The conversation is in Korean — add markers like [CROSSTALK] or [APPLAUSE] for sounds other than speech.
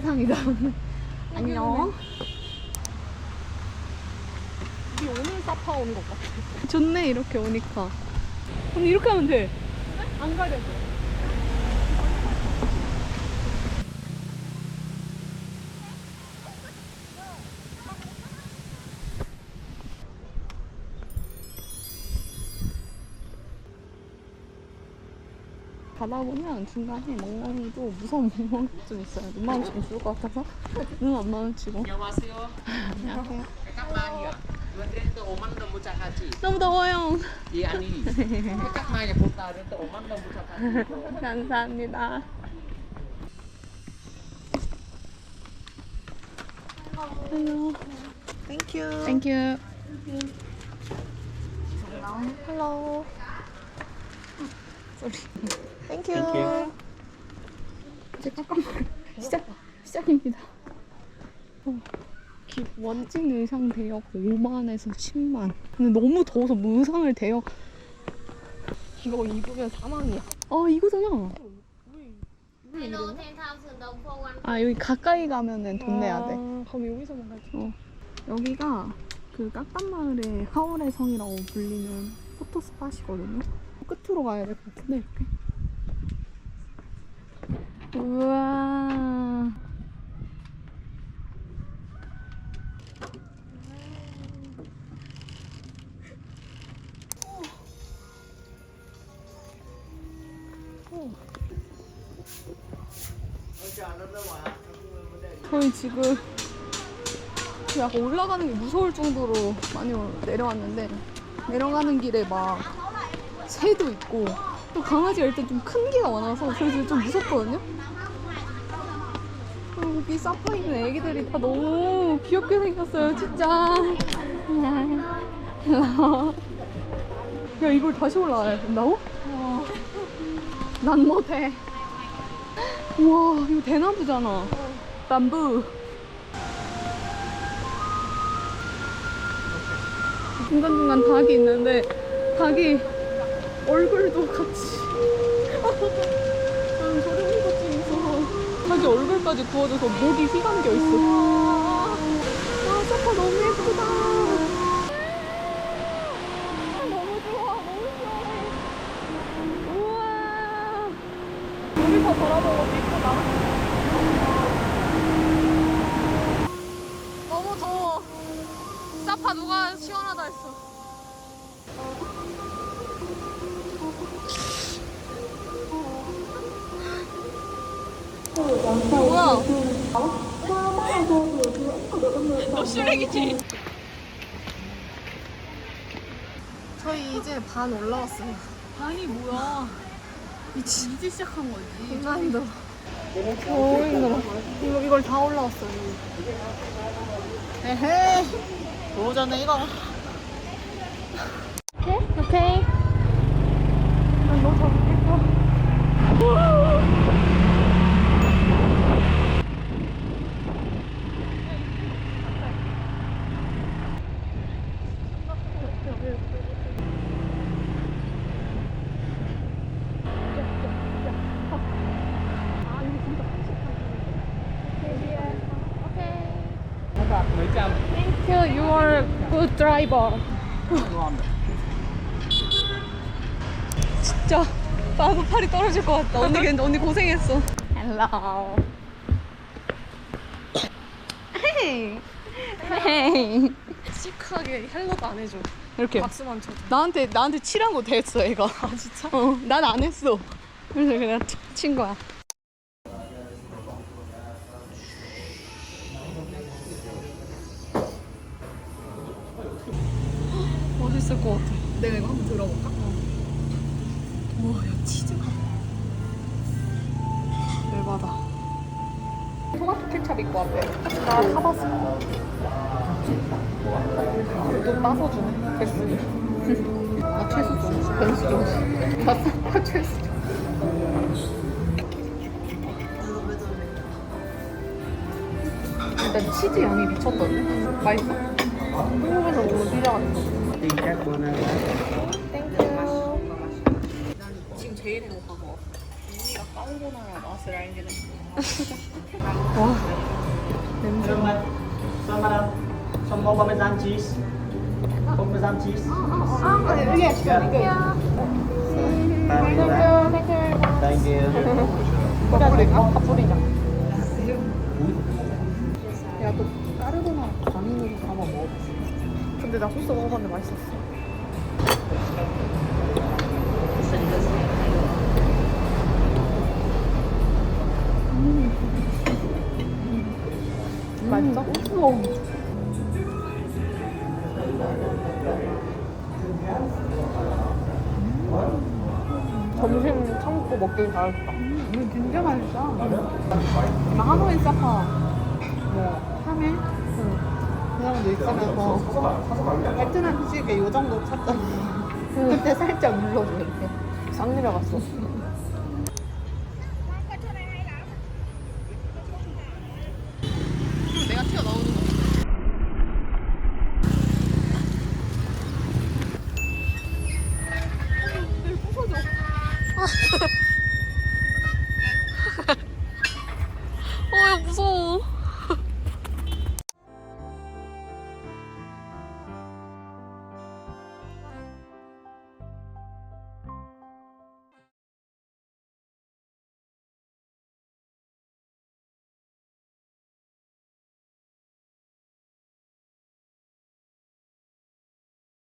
세상이다. [LAUGHS] 안녕. 우리 오늘 사파 오는 것 같아. 좋네 이렇게 오니까. 언니 이렇게 하면 돼. 안 가려져. 가다 보면 중간에 멍멍이도 무서운 멍멍이 좀 있어요. 눈 마주치면 죽을 것 같아서 눈 안 마주치고. 안녕하세요. 안녕하세요. Chị. 너무 더워요. Cô ta đến từ Oman đồng một chạc 감사합니다. Hello. Thank you. Thank you. Hello. Thank you. 이제 깜깜 시작 시작입니다. 어, 기, 원진 의상 대역 5만에서 10만. 근데 너무 더워서 무상을 대역. 이거 입으면 사망이야. 아 이거잖아. Hello, 10,000 đồng for one 아 여기 가까이 가면은 돈 내야 돼. 아, 그럼 여기서만 가지. 어. 여기가 그 깍담마을의 하울의 성이라고 불리는 포토 스팟이거든요. 끝으로 가야 될 것 같은데 이렇게. 우와. 저희 지금 약간 올라가는 게 무서울 정도로 많이 내려왔는데 내려가는 길에 막 새도 있고 또 강아지가 일단 좀큰 개가 많아서 그래서 좀 무섭거든요. 그리고 여기 사파 있는 애기들이 다 너무 귀엽게 생겼어요, 진짜. 야 이걸 다시 올라가야 된다고? 난 못해. 우와 이거 대나무잖아. 남부. 중간중간 닭이 있는데 닭이 얼굴도 같이. [LAUGHS] 나는 저런 것좀 있어서 닭이 얼굴까지 구워져서 목이 휘감겨 있어. 와 소파 너무 예쁘다. 너무 좋아 너무 좋아해 우와. 여기서 바라보고 이쁘다. 너무 더워. 사파 누가 시원하다 했어 뭐야? 너 쓰레기지? 저희 이제 반 올라왔어요. 아니 뭐야? 미치 이제 시작한 거지. 존나 힘들어. 너무 힘들어. 이거, 이걸 다 올라왔어요. 에헤이. 도전해, 이거. 오케이? 오케이. 난 너무 잘못했어. Thank you. Are good driver. 진짜 나도 팔이 떨어질 것 같다. 언니 근데 언니 고생했어. Hello. Hey. Hey. 시크하게 헬로도 안 해줘. 이렇게 박수만 쳐줘. 나한테 나한테 칠한 거 됐어 얘가. 아, 진짜? 어, 난 안 했어. 그래서 그냥 치- 친 거야. 맛있을 것 같아. 내가 이거 한번 들어볼까? 와, 야, 치즈가. 열받아. 토마토 케찹 있고 앞에. 나 타봤어. 또 따서 주네. 백순이. [LAUGHS] 아 최소 좀. 변수 좀. 봤어? 최소. 일단 치즈 양이 미쳤던데. 맛있어. 한국에서 먹는 피자 같은 거. Nay. 땡큐. 지금 제일 행복한 거. 언니가 까르보나라 맛을 알게 됐어. 와 냄새 madam? Some more parmesan cheese. Parmesan cheese. 아 Thank you. Thank you. 근데 나 소스 먹어봤는데 맛있었어 맛있어? 음. 점심 참고 먹길 잘했다. 이거 진짜 맛있다. 막 하노이 사파, 뭐, 카멜? 그냥도 있으면서 베트남 음식에 요 정도 찾더니 그때 살짝 눌러줘 이렇게. 싹 내려갔어. 내가 튀어나오는 [LAUGHS]